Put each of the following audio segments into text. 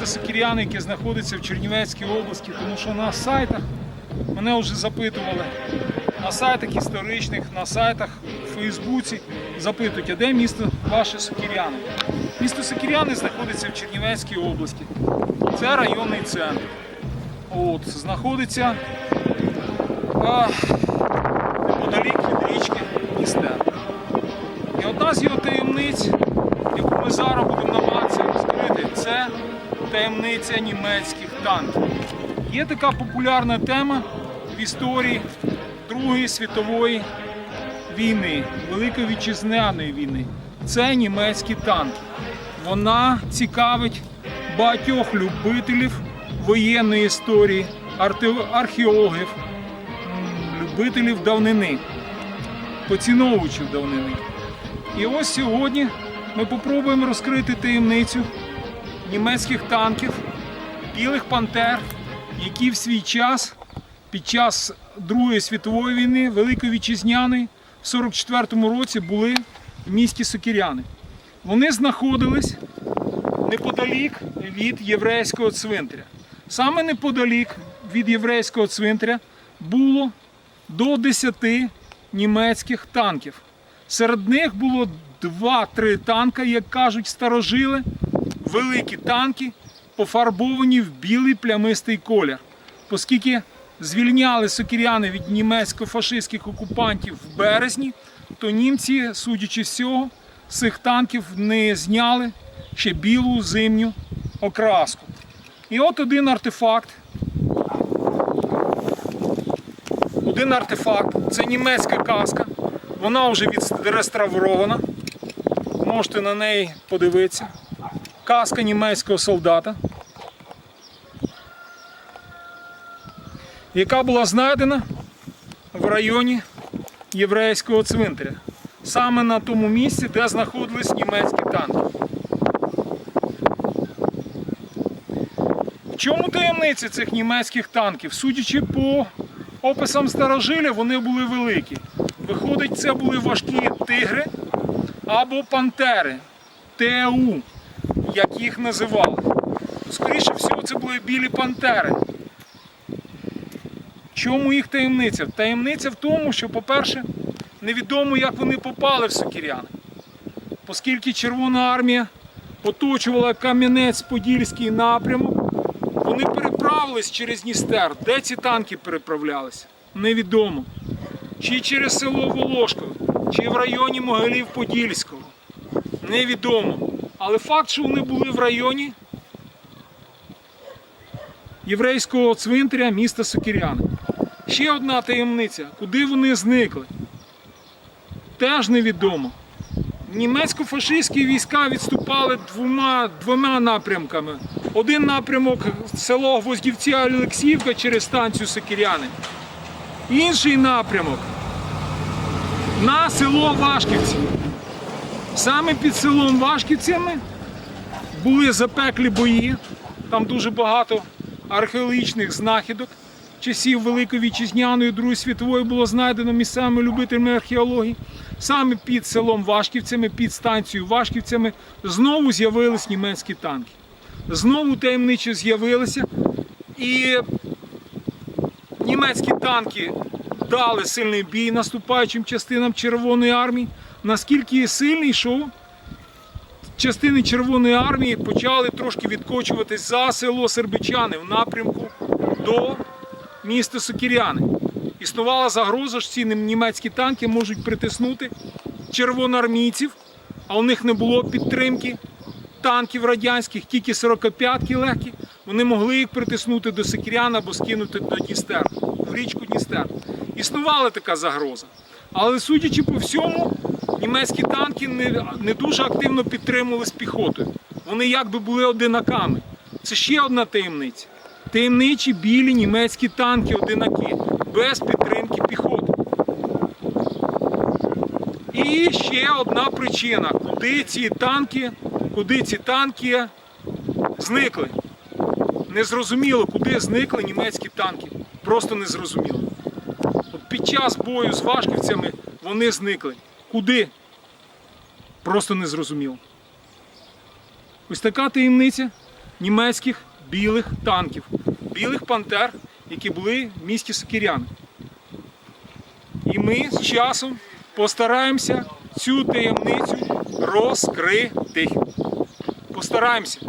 міста Сокіряни, яке знаходиться в Чернівецькій області, тому що на сайтах мене вже запитували, на сайтах історичних, на сайтах у Фейсбуці запитують, а де місто ваше Сокіряни? Місто Сокіряни знаходиться в Чернівецькій області. Це районний центр. От, знаходиться неподалік від річки Дністер. І одна з його таємниць, яку ми зараз будемо намагатися розкрити, це таємниця німецьких танків. Є така популярна тема в історії Другої світової війни, Великої вітчизняної війни. Це німецькі танки. Вона цікавить багатьох любителів воєнної історії, археологів, любителів давнини, поціновувачів давнини. І ось сьогодні ми попробуємо розкрити таємницю німецьких танків, білих пантер, які в свій час під час Другої світової війни, Великої Вітчизняної, в 44-му році були в місті Сокіряни. Вони знаходились неподалік від єврейського цвинтаря. Саме неподалік від єврейського цвинтаря було до 10 німецьких танків. Серед них було 2-3 танка, як кажуть старожили, великі танки, пофарбовані в білий плямистий колір. Оскільки звільняли сокіряни від німецько-фашистських окупантів в березні, то німці, судячи з цього, з цих танків не зняли ще білу зимню окраску. І от один артефакт. Один артефакт це німецька каска. Вона вже відреставрована. Можете на неї подивитися. Каска німецького солдата, яка була знайдена в районі єврейського цвинтаря. Саме на тому місці, де знаходились німецькі танки. В чому таємниця цих німецьких танків? Судячи по описам старожилів, вони були великі. Виходить, це були важкі тигри або пантери, ТУ, їх називали. Скоріше всього, це були білі пантери. Чому їх таємниця? Таємниця в тому, що, по-перше, невідомо, як вони попали в Сокіряни. Оскільки Червона армія оточувала Кам'янець-Подільський напрямок, вони переправились через Дністер. Де ці танки переправлялися? Невідомо. Чи через село Волошкове, чи в районі Могилів-Подільського. Невідомо. Але факт, що вони були в районі єврейського цвинтаря міста Сокіряни. Ще одна таємниця, куди вони зникли. Теж невідомо. Німецько-фашистські війська відступали двома, двома напрямками. Один напрямок село Гвоздівці Олексіївка через станцію Сокіряни. Інший напрямок на село Вашківці. Саме під селом Вашківцями були запеклі бої. Там дуже багато археологічних знахідок часів Великої Вітчизняної Другої світової було знайдено місцевими любителями археології. Саме під селом Вашківцями, під станцією Вашківцями знову з'явились німецькі танки. Знову таємниче з'явилися. І німецькі танки дали сильний бій наступаючим частинам Червоної армії. Наскільки сильний, що частини Червоної армії почали трошки відкочуватись за село Сербичани в напрямку до міста Сокіряни. Існувала загроза, що ці німецькі танки можуть притиснути червоноармійців, а у них не було підтримки танків радянських, тільки 45-ки легкі. Вони могли їх притиснути до Сокірян або скинути до Дністер, в річку Дністер. Існувала така загроза. Але судячи по всьому, німецькі танки не, не дуже активно підтримувались піхотою. Вони якби були одинаками. Це ще одна таємниця. Таємничі білі німецькі танки одинаки, без підтримки піхоти. І ще одна причина, куди ці танки, куди ці танки зникли. Незрозуміло, куди зникли німецькі танки. Просто незрозуміло. От під час бою з важківцями вони зникли. Куди? просто не зрозуміло. Ось така таємниця німецьких білих танків, білих пантер, які були в місті Сокиряни. І ми з часом постараємося цю таємницю розкрити. Постараємося,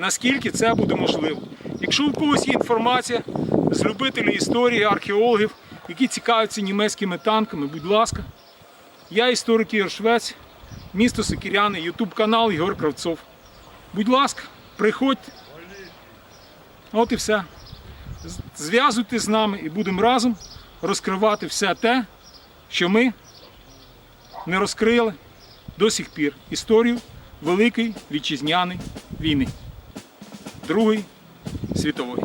наскільки це буде можливо. Якщо у когось є інформація з любителів історії, археологів, які цікавляться німецькими танками, будь ласка, я історик Ігор Швець, місто Сокиряни, Ютуб канал Ігор Кравцов. Будь ласка, приходьте. От і все. Зв'язуйтесь з нами і будемо разом розкривати все те, що ми не розкрили до сих пір. Історію Великої Вітчизняної війни. Другої світової.